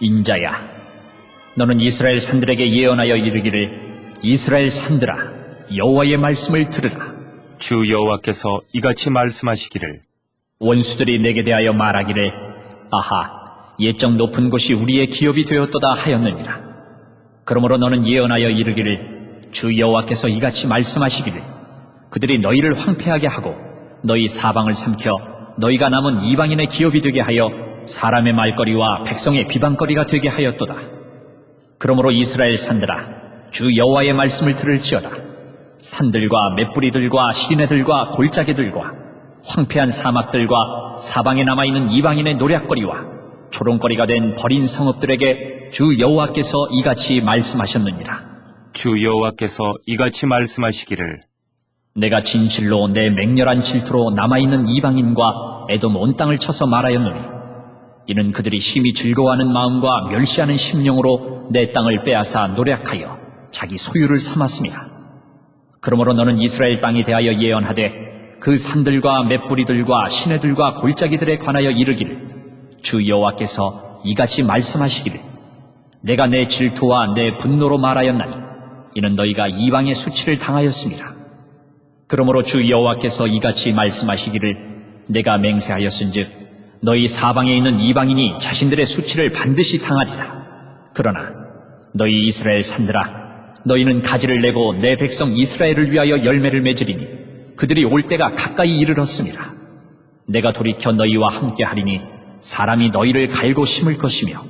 인자야, 너는 이스라엘 산들에게 예언하여 이르기를 이스라엘 산들아, 여호와의 말씀을 들으라. 주 여호와께서 이같이 말씀하시기를 원수들이 내게 대하여 말하기를 아하, 예적 높은 곳이 우리의 기업이 되었도다 하였느니라. 그러므로 너는 예언하여 이르기를 주 여호와께서 이같이 말씀하시기를 그들이 너희를 황폐하게 하고 너희 사방을 삼켜 너희가 남은 이방인의 기업이 되게 하여 사람의 말거리와 백성의 비방거리가 되게 하였도다. 그러므로 이스라엘 산들아 주 여호와의 말씀을 들을지어다. 산들과 맷뿌리들과 시내들과 골짜기들과 황폐한 사막들과 사방에 남아있는 이방인의 노략거리와 조롱거리가 된 버린 성읍들에게 주 여호와께서 이같이 말씀하셨느니라. 주 여호와께서 이같이 말씀하시기를 내가 진실로 내 맹렬한 질투로 남아있는 이방인과 에돔 온 땅을 쳐서 말하였노니 이는 그들이 심히 즐거워하는 마음과 멸시하는 심령으로 내 땅을 빼앗아 노략하여 자기 소유를 삼았습니다. 그러므로 너는 이스라엘 땅에 대하여 예언하되 그 산들과 맷뿌리들과 시내들과 골짜기들에 관하여 이르기를 주 여호와께서 이같이 말씀하시기를 내가 내 질투와 내 분노로 말하였나니 이는 너희가 이방의 수치를 당하였습니다. 그러므로 주 여호와께서 이같이 말씀하시기를 내가 맹세하였은즉 너희 사방에 있는 이방인이 자신들의 수치를 반드시 당하리라. 그러나 너희 이스라엘 산들아 너희는 가지를 내고 내 백성 이스라엘을 위하여 열매를 맺으리니 그들이 올 때가 가까이 이르렀습니다. 내가 돌이켜 너희와 함께 하리니 사람이 너희를 갈고 심을 것이며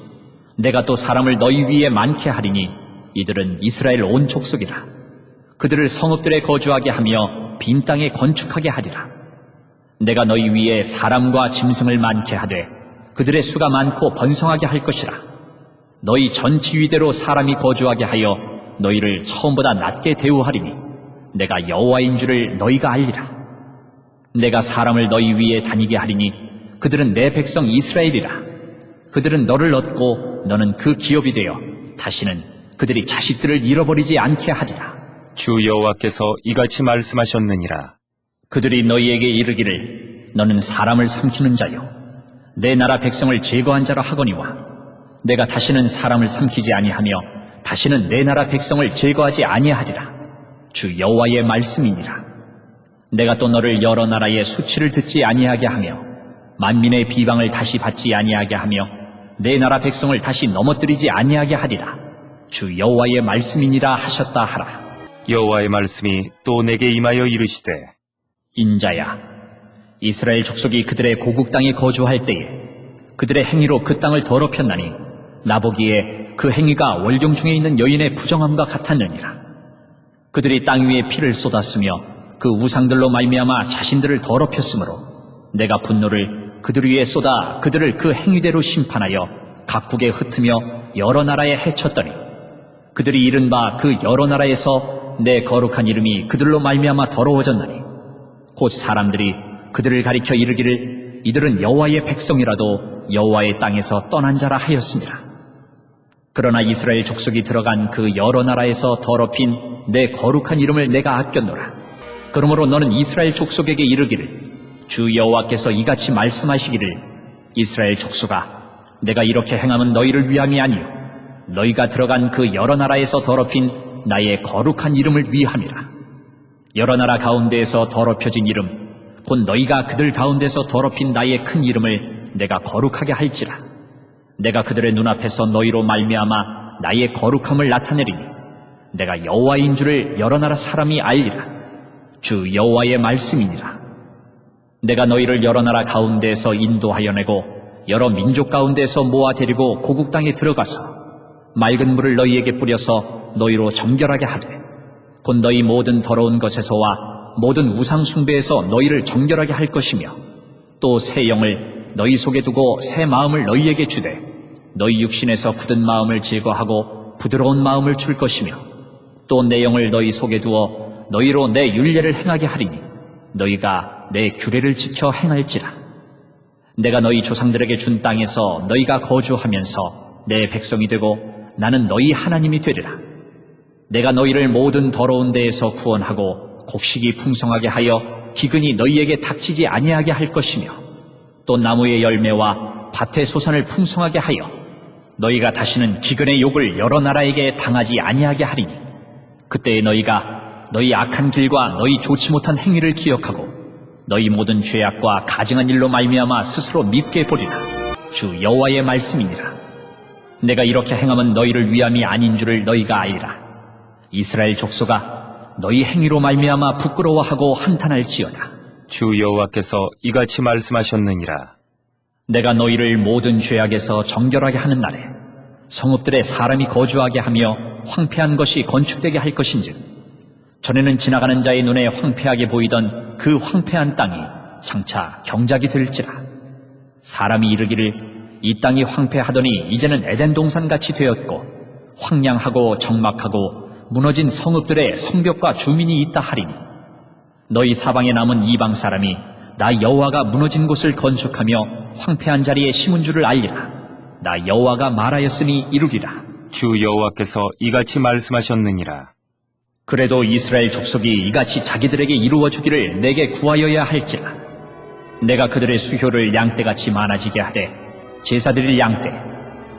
내가 또 사람을 너희 위에 많게 하리니 이들은 이스라엘 온 족속이라. 그들을 성읍들에 거주하게 하며 빈 땅에 건축하게 하리라. 내가 너희 위에 사람과 짐승을 많게 하되 그들의 수가 많고 번성하게 할 것이라. 너희 전 지위대로 사람이 거주하게 하여 너희를 처음보다 낮게 대우하리니 내가 여호와인 줄을 너희가 알리라. 내가 사람을 너희 위에 다니게 하리니 그들은 내 백성 이스라엘이라. 그들은 너를 얻고 너는 그 기업이 되어 다시는 그들이 자식들을 잃어버리지 않게 하리라. 주 여호와께서 이같이 말씀하셨느니라 그들이 너희에게 이르기를 너는 사람을 삼키는 자요. 내 나라 백성을 제거한 자라 하거니와 내가 다시는 사람을 삼키지 아니하며 다시는 내 나라 백성을 제거하지 아니하리라. 주 여호와의 말씀이니라. 내가 또 너를 여러 나라의 수치를 듣지 아니하게 하며 만민의 비방을 다시 받지 아니하게 하며 내 나라 백성을 다시 넘어뜨리지 아니하게 하리라. 주 여호와의 말씀이니라 하셨다 하라. 여호와의 말씀이 또 내게 임하여 이르시되 인자야, 이스라엘 족속이 그들의 고국 땅에 거주할 때에 그들의 행위로 그 땅을 더럽혔나니 나보기에 그 행위가 월경 중에 있는 여인의 부정함과 같았느니라. 그들이 땅 위에 피를 쏟았으며 그 우상들로 말미암아 자신들을 더럽혔으므로 내가 분노를 그들 위에 쏟아 그들을 그 행위대로 심판하여 각국에 흩으며 여러 나라에 해쳤더니 그들이 잃은 바그 여러 나라에서 내 거룩한 이름이 그들로 말미암아 더러워졌나니 곧 사람들이 그들을 가리켜 이르기를 이들은 여호와의 백성이라도 여호와의 땅에서 떠난 자라 하였습니다. 그러나 이스라엘 족속이 들어간 그 여러 나라에서 더럽힌 내 거룩한 이름을 내가 아꼈노라. 그러므로 너는 이스라엘 족속에게 이르기를 주 여호와께서 이같이 말씀하시기를 이스라엘 족속아 내가 이렇게 행함은 너희를 위함이 아니요 너희가 들어간 그 여러 나라에서 더럽힌 나의 거룩한 이름을 위함이라. 여러 나라 가운데에서 더럽혀진 이름, 곧 너희가 그들 가운데서 더럽힌 나의 큰 이름을 내가 거룩하게 할지라. 내가 그들의 눈앞에서 너희로 말미암아 나의 거룩함을 나타내리니 내가 여호와인 줄을 여러 나라 사람이 알리라. 주 여호와의 말씀이니라. 내가 너희를 여러 나라 가운데에서 인도하여 내고 여러 민족 가운데에서 모아 데리고 고국 땅에 들어가서 맑은 물을 너희에게 뿌려서 너희로 정결하게 하되 곧 너희 모든 더러운 것에서와 모든 우상 숭배에서 너희를 정결하게 할 것이며 또 새 영을 너희 속에 두고 새 마음을 너희에게 주되 너희 육신에서 굳은 마음을 제거하고 부드러운 마음을 줄 것이며 또 내 영을 너희 속에 두어 너희로 내 율례를 행하게 하리니 너희가 내 규례를 지켜 행할지라. 내가 너희 조상들에게 준 땅에서 너희가 거주하면서 내 백성이 되고 나는 너희 하나님이 되리라. 내가 너희를 모든 더러운 데에서 구원하고 곡식이 풍성하게 하여 기근이 너희에게 닥치지 아니하게 할 것이며 또 나무의 열매와 밭의 소산을 풍성하게 하여 너희가 다시는 기근의 욕을 여러 나라에게 당하지 아니하게 하리니 그때 너희가 너희 악한 길과 너희 좋지 못한 행위를 기억하고 너희 모든 죄악과 가증한 일로 말미암아 스스로 밉게 보리라. 주 여호와의 말씀이니라. 내가 이렇게 행함은 너희를 위함이 아닌 줄을 너희가 알리라. 이스라엘 족속아 너희 행위로 말미암아 부끄러워하고 한탄할지어다 주 여호와께서 이같이 말씀하셨느니라. 내가 너희를 모든 죄악에서 정결하게 하는 날에 성읍들에 사람이 거주하게 하며 황폐한 것이 건축되게 할 것인즉 전에는 지나가는 자의 눈에 황폐하게 보이던 그 황폐한 땅이 장차 경작이 될지라 사람이 이르기를 이 땅이 황폐하더니 이제는 에덴 동산 같이 되었고 황량하고 적막하고 무너진 성읍들에 성벽과 주민이 있다 하리니 너희 사방에 남은 이방 사람이 나 여호와가 무너진 곳을 건축하며 황폐한 자리에 심은 줄을 알리라. 나 여호와가 말하였으니 이루리라. 주 여호와께서 이같이 말씀하셨느니라. 그래도 이스라엘 족속이 이같이 자기들에게 이루어 주기를 내게 구하여야 할지라. 내가 그들의 수효를 양떼같이 많아지게 하되 제사드릴 양떼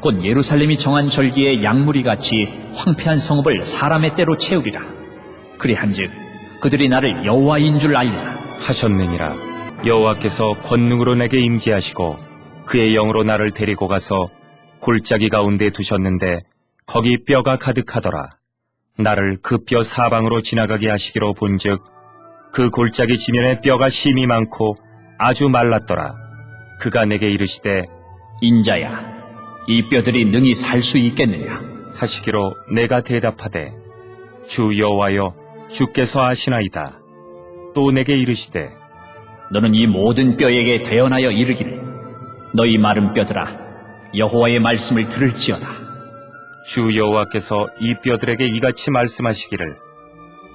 곧 예루살렘이 정한 절기의 양무리 같이 황폐한 성읍을 사람의 때로 채우리라. 그리한즉 그들이 나를 여호와인 줄 알리라. 하셨느니라. 여호와께서 권능으로 내게 임재하시고 그의 영으로 나를 데리고 가서 골짜기 가운데 두셨는데 거기 뼈가 가득하더라. 나를 그 뼈 사방으로 지나가게 하시기로 본즉 그 골짜기 지면에 뼈가 심이 많고 아주 말랐더라. 그가 내게 이르시되 인자야, 이 뼈들이 능히 살 수 있겠느냐? 하시기로 내가 대답하되 주 여호와여 주께서 아시나이다. 또 내게 이르시되 너는 이 모든 뼈에게 대언하여 이르기를 너희 마른 뼈들아 여호와의 말씀을 들을지어다 주 여호와께서 이 뼈들에게 이같이 말씀하시기를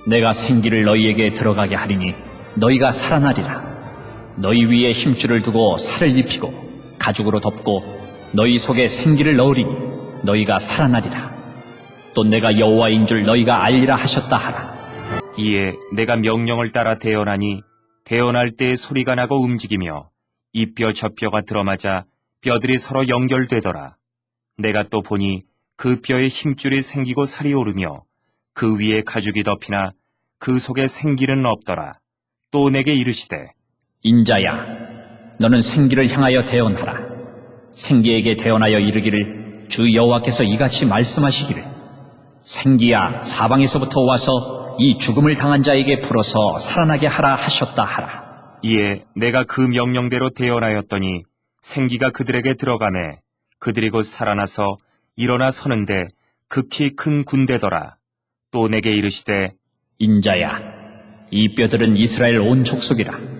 내가 생기를 너희에게 들어가게 하리니 너희가 살아나리라 너희 위에 힘줄을 두고 살을 입히고 가죽으로 덮고 너희 속에 생기를 넣으리니 너희가 살아나리라 또 내가 여호와인 줄 너희가 알리라 하셨다 하라 이에 내가 명령을 따라 대언하니 대언할 때 소리가 나고 움직이며 이 뼈 저 뼈가 들어맞아 뼈들이 서로 연결되더라. 내가 또 보니 그 뼈에 힘줄이 생기고 살이 오르며 그 위에 가죽이 덮이나 그 속에 생기는 없더라. 또 내게 이르시되 인자야, 너는 생기를 향하여 대언하라. 생기에게 대언하여 이르기를 주 여호와께서 이같이 말씀하시기를 생기야 사방에서부터 와서 이 죽음을 당한 자에게 풀어서 살아나게 하라 하셨다 하라. 이에 내가 그 명령대로 대언하였더니 생기가 그들에게 들어가매 그들이 곧 살아나서 일어나 서는데 극히 큰 군대더라. 또 내게 이르시되 인자야, 이 뼈들은 이스라엘 온 족속이라.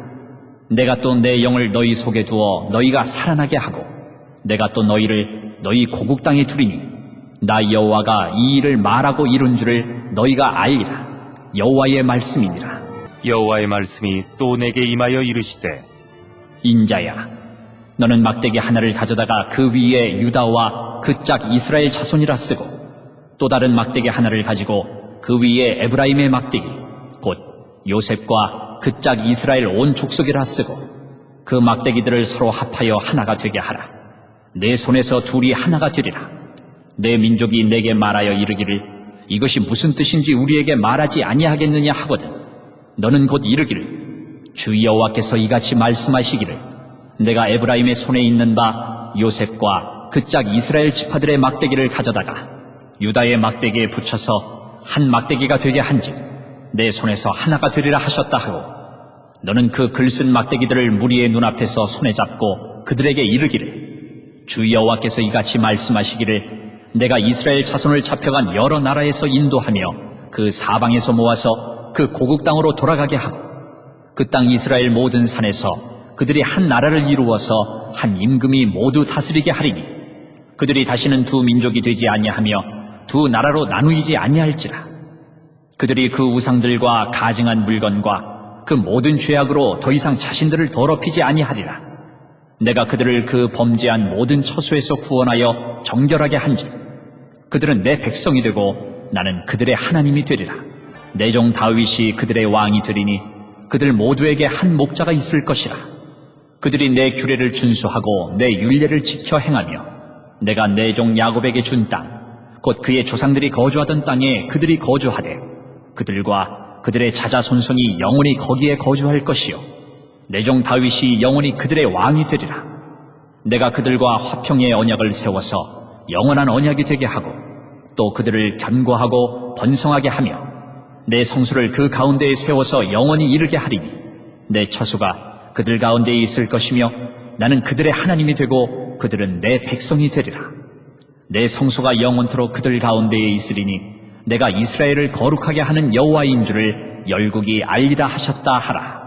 내가 또 내 영을 너희 속에 두어 너희가 살아나게 하고 내가 또 너희를 너희 고국 땅에 두리니 나 여호와가 이 일을 말하고 이룬 줄을 너희가 알리라. 여호와의 말씀이니라. 여호와의 말씀이 또 내게 임하여 이르시되 인자야, 너는 막대기 하나를 가져다가 그 위에 유다와 그 짝 이스라엘 자손이라 쓰고 또 다른 막대기 하나를 가지고 그 위에 에브라임의 막대기 곧 요셉과 그 짝 이스라엘 온 족속이라 쓰고 그 막대기들을 서로 합하여 하나가 되게 하라. 내 손에서 둘이 하나가 되리라. 내 민족이 내게 말하여 이르기를 이것이 무슨 뜻인지 우리에게 말하지 아니하겠느냐 하거든. 너는 곧 이르기를 주 여호와께서 이같이 말씀하시기를 내가 에브라임의 손에 있는 바 요셉과 그 짝 이스라엘 지파들의 막대기를 가져다가 유다의 막대기에 붙여서 한 막대기가 되게 한즉 내 손에서 하나가 되리라 하셨다 하고 너는 그 글쓴 막대기들을 무리의 눈앞에서 손에 잡고 그들에게 이르기를 주 여호와께서 이같이 말씀하시기를 내가 이스라엘 자손을 잡혀간 여러 나라에서 인도하며 그 사방에서 모아서 그 고국 땅으로 돌아가게 하고 그 땅 이스라엘 모든 산에서 그들이 한 나라를 이루어서 한 임금이 모두 다스리게 하리니 그들이 다시는 두 민족이 되지 아니하며 두 나라로 나누이지 아니할지라. 그들이 그 우상들과 가증한 물건과 그 모든 죄악으로 더 이상 자신들을 더럽히지 아니하리라. 내가 그들을 그 범죄한 모든 처소에서 구원하여 정결하게 한즉 그들은 내 백성이 되고 나는 그들의 하나님이 되리라. 내 종 다윗이 그들의 왕이 되리니 그들 모두에게 한 목자가 있을 것이라. 그들이 내 규례를 준수하고 내 율례를 지켜 행하며 내가 내 종 야곱에게 준 땅, 곧 그의 조상들이 거주하던 땅에 그들이 거주하되 그들과 그들의 자자손손이 영원히 거기에 거주할 것이요 내 종 다윗이 영원히 그들의 왕이 되리라. 내가 그들과 화평의 언약을 세워서 영원한 언약이 되게 하고 또 그들을 견고하고 번성하게 하며 내 성수를 그 가운데에 세워서 영원히 이르게 하리니 내 처수가 그들 가운데에 있을 것이며 나는 그들의 하나님이 되고 그들은 내 백성이 되리라. 내 성소가 영원토록 그들 가운데에 있으리니 내가 이스라엘을 거룩하게 하는 여호와인 줄을 열국이 알리라 하셨다 하라.